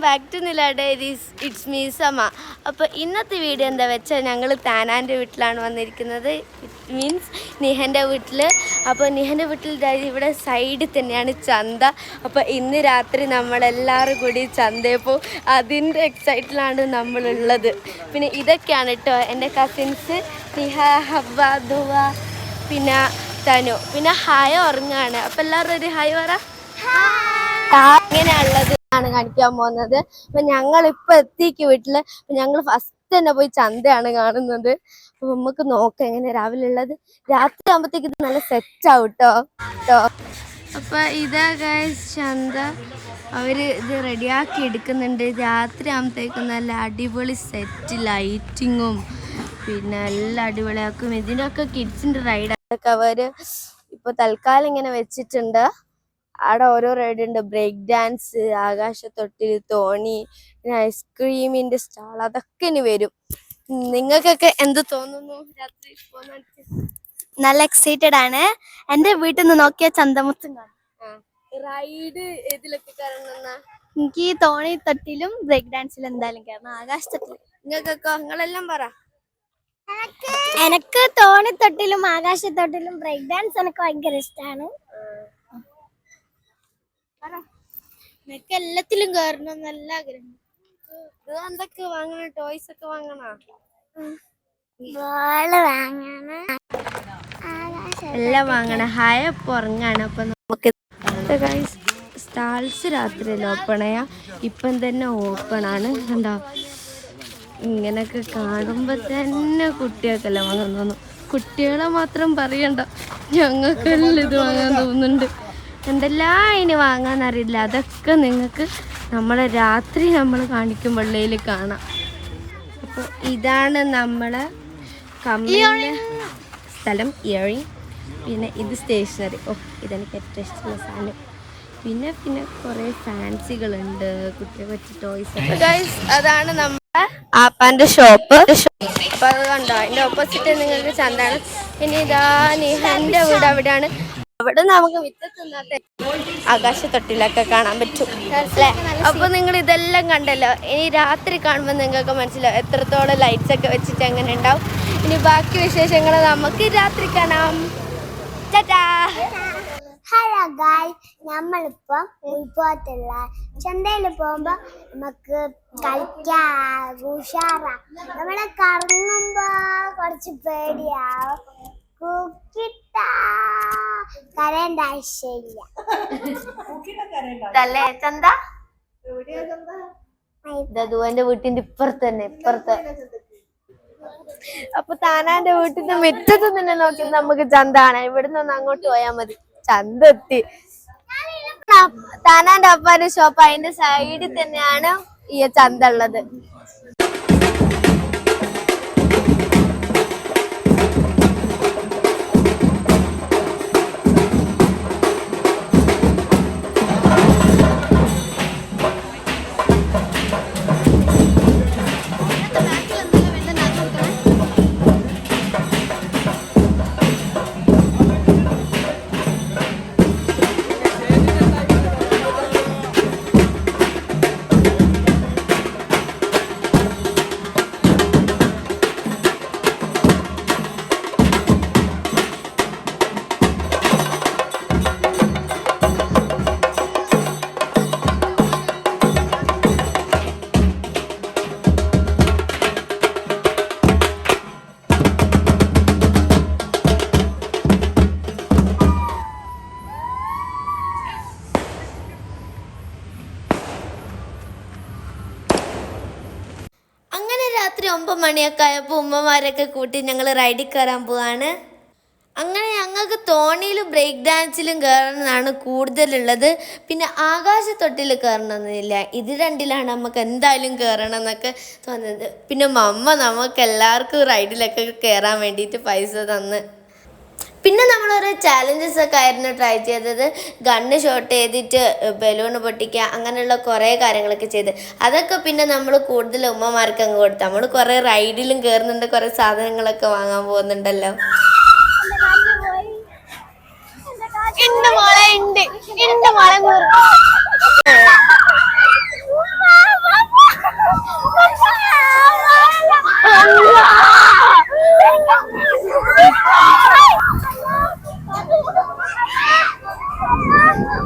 Welcome back to Nila diaries it's me Sama അപ്പോൾ ഇന്നത്തെ video എന്താ വെച്ചാൽ ഞങ്ങൾ താനാന്റെ വീട്ടിലാണ് വന്നിരിക്കുന്നത്. ഇറ്റ് മീൻസ് നിഹന്റെ വീട്ടിൽ അപ്പോൾ നിഹന്റെ വീട്ടിൽ ഇവിടെ സൈഡിൽ തന്നെയാണ് ചന്ത. അപ്പോൾ ഇന്ന് രാത്രി നമ്മളെല്ലാവരും കൂടി ചന്തയിൽ പോകും അതിന്റെ എക്സൈറ്റിലാണ് നമ്മളുള്ളത്. പിന്നെ ഇതൊക്കെയാണ് കേട്ടോ എന്റെ കസിൻസ് നിഹ ഹവ ദുവ പിന്നെ തനു. പിന്നെ ഹായ ഉറങ്ങാണ്. അപ്പോൾ എല്ലാവരും ഒരു ഹായ് പറ. അങ്ങനെയുള്ളത് ആണ് കാണിക്കാൻ പോകുന്നത്. അപ്പൊ ഞങ്ങൾ ഇപ്പൊ എത്തിക്ക് വീട്ടിൽ. ഞങ്ങൾ ഫസ്റ്റ് തന്നെ പോയി ചന്തയാണ് കാണുന്നത്. അപ്പൊ നമുക്ക് നോക്കാം എങ്ങനെ രാവിലെ ഉള്ളത്. രാത്രി ആകുമ്പോഴത്തേക്ക് നല്ല സെറ്റ് ആവുട്ടോ കേട്ടോ അപ്പൊ ഇതാ ചന്ത. അവർ ഇത് റെഡിയാക്കി എടുക്കുന്നുണ്ട്. രാത്രി ആകുമ്പോഴത്തേക്കും നല്ല അടിപൊളി സെറ്റ് ലൈറ്റിങ്ങും പിന്നെ എല്ലാം അടിപൊളിയാക്കും. ഇതിനൊക്കെ കിഡ്സിന്റെ റൈഡൊക്കെ അവർ ഇപ്പൊ തൽക്കാലം ഇങ്ങനെ വെച്ചിട്ടുണ്ട്. അവിടെ ഓരോ റൈഡ് ഉണ്ട് ബ്രേക്ക് ഡാൻസ് ആകാശത്തൊട്ടിൽ തോണി പിന്നെ ഐസ്ക്രീമിന്റെ സ്റ്റാൾ അതൊക്കെ ഇനി വരും. നിങ്ങൾക്കൊക്കെ എന്ത് തോന്നുന്നു? രാത്രി? നല്ല എക്സൈറ്റഡ് ആണ്. എന്റെ വീട്ടിൽ നിന്ന് നോക്കിയ ചന്തമുത്തും കാണും. റൈഡ് ഏതിലൊക്കെ കയറണമെന്നാ എനിക്ക് തോണി തൊട്ടിലും ബ്രേക്ക് ഡാൻസിലും എന്തായാലും കയറണം. ആകാശത്തൊട്ടിൽ. നിങ്ങൾക്കൊക്കെ നിങ്ങളെല്ലാം പറ. എനക്ക് തോണി തൊട്ടിലും ആകാശത്തൊട്ടിലും ബ്രേക്ക് ഡാൻസ് എനിക്ക് ഭയങ്കര ഇഷ്ടമാണ് എനിക്ക് എല്ലാത്തിലും കയറണം നല്ല ആഗ്രഹം. ഇത് എന്തൊക്കെ വാങ്ങണ? ടോയ്സ് ഒക്കെ വാങ്ങണ? എല്ലാം വാങ്ങണ. ഹായ പുറങ്ങാണ് അപ്പൊ നമുക്ക് സ്റ്റാൾസ് രാത്രിയല്ല ഓപ്പൺ ചെയ്യാ? ഇപ്പം തന്നെ ഓപ്പൺ ആണ്. കണ്ടോ ഇങ്ങനൊക്കെ കാണുമ്പോ തന്നെ കുട്ടികൾക്കെല്ലാം വാങ്ങാൻ തോന്നും. കുട്ടികളെ മാത്രം പറയണ്ട. ഞങ്ങൾക്കെല്ലാം ഇത് വാങ്ങാൻ തോന്നുന്നുണ്ട്. എന്തെല്ലാം അതിന് വാങ്ങാനറിയില്ല അതൊക്കെ നിങ്ങൾക്ക് നമ്മളെ രാത്രി നമ്മൾ കാണിക്കും വെള്ളയിൽ കാണാം. അപ്പോൾ ഇതാണ് നമ്മളെ കമ്മലിന്റെ സ്ഥലം ഇയറിങ് പിന്നെ ഇത് സ്റ്റേഷനറി ഓ ഇതെനിക്ക് ഏറ്റവും ഇഷ്ടമുള്ള സാധനം. പിന്നെ പിന്നെ കുറേ ഫാൻസികളുണ്ട്. കുട്ടിയെ പറ്റി ടോയ്സ് ഗൈസ് അതാണ് നമ്മുടെ ആപ്പാന്റെ ഷോപ്പ് അപ്പൊ അത് കണ്ടോ? അതിന്റെ ഓപ്പോസിറ്റ് നിങ്ങൾക്ക് ചന്താണ് പിന്നെ ഇതാ നിഹന്റെ വീട് അവിടെയാണ്. അവിടെ നമുക്ക് വിത്തത്തുന്നാത്ത ആകാശത്തൊട്ടിലൊക്കെ കാണാൻ പറ്റും. അല്ലേ? അപ്പൊ നിങ്ങൾ ഇതെല്ലാം കണ്ടല്ലോ. ഇനി രാത്രി കാണുമ്പോൾ നിങ്ങൾക്ക് മനസ്സിലാവും എത്രത്തോളം ലൈറ്റ്സ് ഒക്കെ വെച്ചിട്ട് അങ്ങനെ ഉണ്ടാവും. ഇനി ബാക്കി വിശേഷങ്ങൾ നമുക്ക് രാത്രി കാണാം. ഹലോ ഗായ് നമ്മളിപ്പം ഉൾപോത്തുള്ള ചന്തയിൽ പോകുമ്പോ നമുക്ക് കളിക്കാം. ഉഷാറാ. നമ്മളെ കറങ്ങുമ്പോ കുറച്ച് പേടിയാവും. കരേണ്ട ചന്ത ദുവന്റെ വീട്ടിന്റെ ഇപ്പുറത്ത് തന്നെ ഇപ്പുറത്ത്. അപ്പൊ താനാന്റെ വീട്ടിന്റെ മുറ്റത്ത് തന്നെ നോക്കി നമുക്ക് ചന്താണ്. ഇവിടുന്ന് ഒന്ന് അങ്ങോട്ട് പോയാൽ മതി. ചന്ത എത്തി. താനാന്റെ അപ്പാന്റെ ഷോപ്പ് അതിന്റെ സൈഡിൽ തന്നെയാണ് ഈ ചന്ത ഉള്ളത് രാത്രി ഒമ്പത് മണിയൊക്കെ ആയപ്പോൾ ഉമ്മമാരൊക്കെ കൂട്ടി ഞങ്ങൾ റൈഡിൽ കയറാൻ പോവാണ്. അങ്ങനെ ഞങ്ങൾക്ക് തോണിയിലും ബ്രേക്ക് ഡാൻസിലും കയറണമെന്നാണ് കൂടുതലുള്ളത്. പിന്നെ ആകാശത്തൊട്ടിൽ കയറണമെന്നില്ല ഇത് രണ്ടിലാണ് നമുക്ക് എന്തായാലും കയറണം എന്നൊക്കെ തോന്നുന്നത്. പിന്നെ മമ്മ നമുക്ക് എല്ലാവർക്കും റൈഡിലൊക്കെ കയറാൻ വേണ്ടിയിട്ട് പൈസ തന്ന്. പിന്നെ നമ്മൾ ഓരോ ചാലഞ്ചസ് ഒക്കെ ആയിരുന്നു ട്രൈ ചെയ്തത്. ഗണ്ണ് ഷോട്ട് ചെയ്തിട്ട് ബലൂൺ പൊട്ടിക്കുക അങ്ങനെയുള്ള കുറേ കാര്യങ്ങളൊക്കെ ചെയ്ത്. അതൊക്കെ പിന്നെ നമ്മൾ കൂടുതൽ ഉമ്മമാർക്ക് അങ്ങ് കൊടുത്തു. നമ്മൾ കുറേ റൈഡിലും കയറുന്നുണ്ട് കുറേ സാധനങ്ങളൊക്കെ വാങ്ങാൻ പോകുന്നുണ്ടല്ലോ.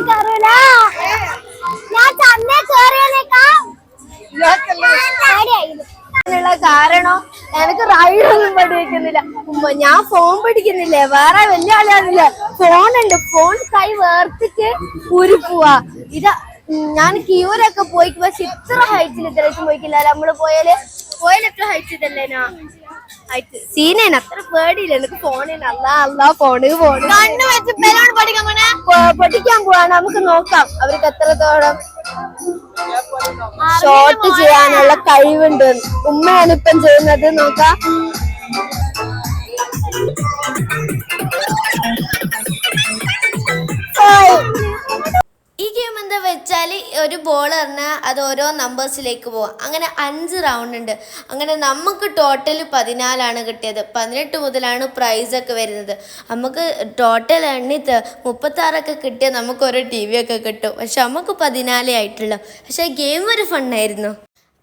ചെയ്യുന്നത് കറിയില്ല ഞാൻ ചന്ത കയറിയതിനേക്കാൾ അതിനുള്ള കാരണം എനിക്ക് റൈഡൊന്നും പഠിക്കുന്നില്ല ഉമ്മ ഞാൻ ഫോൺ പിടിക്കുന്നില്ലേ? വേറെ വലിയ ആളാണില്ല ഉണ്ട്. ഫോൺ കൈ വേർത്തിട്ട് ഊരി പോവാ. ഇത് ഞാൻ ക്യൂരൊക്കെ പോയിക്കുമ്പോ പക്ഷെ ഇത്ര ഹൈറ്റിൽ ഇത്ര പോയിക്കില്ല നമ്മൾ പോയാൽ പോയാൽ എത്ര ഹൈറ്റ് ഇതല്ലേനാ? ഹൈറ്റ് സീനേന അത്ര പേടിയില്ല. എനിക്ക് ഫോണിന് അല്ല അല്ല ഫോണ് ഫോണ് പഠിക്കാൻ പോവാണ്. നമുക്ക് നോക്കാം. അവർക്ക് എത്രത്തോളം ഷോട്ട് ചെയ്യാനുള്ള കഴിവുണ്ട്. ഉമ്മയാണ് ഇപ്പം ചെയ്യുന്നത്. നോക്കാം. ഈ ഗെയിം എന്താ വെച്ചാൽ ഒരു ബോൾ എറിഞ്ഞാൽ അത് ഓരോ നമ്പേഴ്സിലേക്ക് പോകും അങ്ങനെ അഞ്ച് റൗണ്ട് ഉണ്ട്. അങ്ങനെ നമുക്ക് ടോട്ടൽ പതിനാലാണ് കിട്ടിയത്. പതിനെട്ട് മുതലാണ് പ്രൈസൊക്കെ വരുന്നത്. നമുക്ക് ടോട്ടൽ എണ്ണി മുപ്പത്താറൊക്കെ കിട്ടിയാൽ നമുക്ക് ഓരോ ടി വി ഒക്കെ കിട്ടും. പക്ഷെ നമുക്ക് പതിനാലേ ആയിട്ടുള്ളൂ. പക്ഷേ ഗെയിം ഒരു ഫണ്ണായിരുന്നു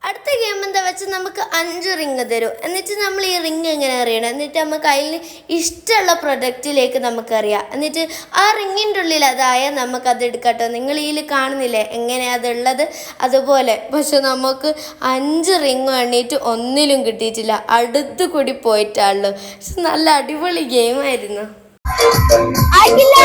അടുത്ത ഗെയിം എന്താ വെച്ചാൽ നമുക്ക് അഞ്ച് റിങ് തരും. എന്നിട്ട് നമ്മൾ ഈ റിങ് എങ്ങനെ അറിയണം? എന്നിട്ട് നമുക്ക് അതിൽ ഇഷ്ടമുള്ള പ്രൊഡക്റ്റിലേക്ക് നമുക്കറിയാം എന്നിട്ട് ആ റിങ്ങിന്റെ ഉള്ളിൽ നമുക്ക് നമുക്കത് എടുക്കട്ടോ നിങ്ങൾ ഇതിൽ കാണുന്നില്ലേ? എങ്ങനെയാ അതുള്ളത് അതുപോലെ. പക്ഷെ നമുക്ക് അഞ്ച് റിങ് എണ്ണീറ്റ് ഒന്നിലും കിട്ടിയിട്ടില്ല. അടുത്ത് കൂടി പോയിട്ടാണല്ലോ പക്ഷെ നല്ല അടിപൊളി ഗെയിമായിരുന്നു ആയിട്ടില്ല.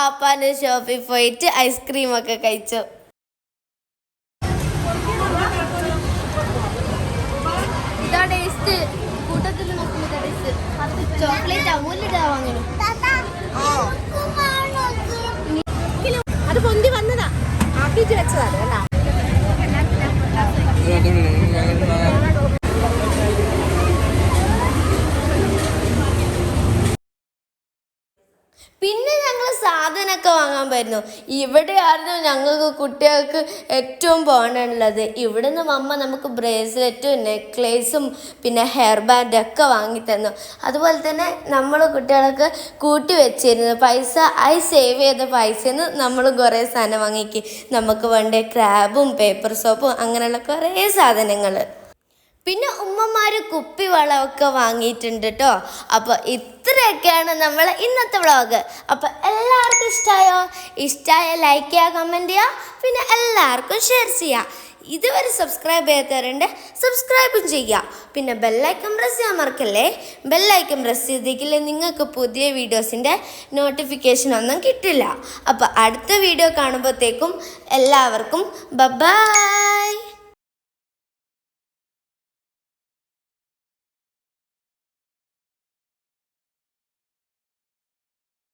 ആപ്പാന്റെ ഷോപ്പിൽ പോയിട്ട് ഐസ്ക്രീമൊക്കെ കഴിച്ചു. ഇതാ ടേസ്റ്റ് കൂട്ടത്തിൽ ചോക്ലേറ്റ് അമൂല്യതാ വാങ്ങണം അത് പൊന്തി വന്നതാ. ആക്കിച്ച് വെച്ചതാ കേട്ടാ പിന്നെ ഞങ്ങൾ സാധനമൊക്കെ വാങ്ങാൻ പറ്റുന്നു. ഇവിടെയായിരുന്നു ഞങ്ങൾക്ക് കുട്ടികൾക്ക് ഏറ്റവും പോകാനുള്ളത്. ഇവിടുന്ന് മമ്മ നമുക്ക് ബ്രേസ്ലെറ്റും നെക്ലേസും പിന്നെ ഹെയർ ബാൻഡൊക്കെ വാങ്ങിത്തന്നു അതുപോലെ തന്നെ നമ്മൾ കുട്ടികൾക്ക് കൂട്ടി വെച്ചിരുന്നു. പൈസ ഐ സേവ് ചെയ്ത പൈസയിൽ നിന്ന് നമ്മൾ കുറേ സാധനം വാങ്ങിക്കും. നമുക്ക് വേണ്ട ക്രാബും പേപ്പർ സോപ്പും അങ്ങനെയുള്ള കുറേ സാധനങ്ങൾ പിന്നെ ഉമ്മമാര് കുപ്പി വളമൊക്കെ വാങ്ങിയിട്ടുണ്ട് കേട്ടോ അപ്പോൾ ഇത്രയൊക്കെയാണ് നമ്മൾ ഇന്നത്തെ വ്ളോഗ്. അപ്പോൾ എല്ലാവർക്കും ഇഷ്ടമായോ ഇഷ്ടമായ ലൈക്ക് ചെയ്യുക കമന്റ് ചെയ്യുക പിന്നെ എല്ലാവർക്കും ഷെയർ ചെയ്യുക ഇതുവരെ സബ്സ്ക്രൈബ് ചെയ്യാത്തവരുണ്ട് സബ്സ്ക്രൈബും ചെയ്യുക പിന്നെ ബെല്ലൈക്കൺ പ്രസ് ചെയ്യാൻ മറക്കല്ലേ? ബെല്ലൈക്കൺ പ്രസ് ചെയ്തെങ്കിൽ നിങ്ങൾക്ക് പുതിയ വീഡിയോസിന്റെ നോട്ടിഫിക്കേഷൻ ഒന്നും കിട്ടില്ല. അപ്പോൾ അടുത്ത വീഡിയോ കാണുമ്പോഴത്തേക്കും എല്ലാവർക്കും ബൈ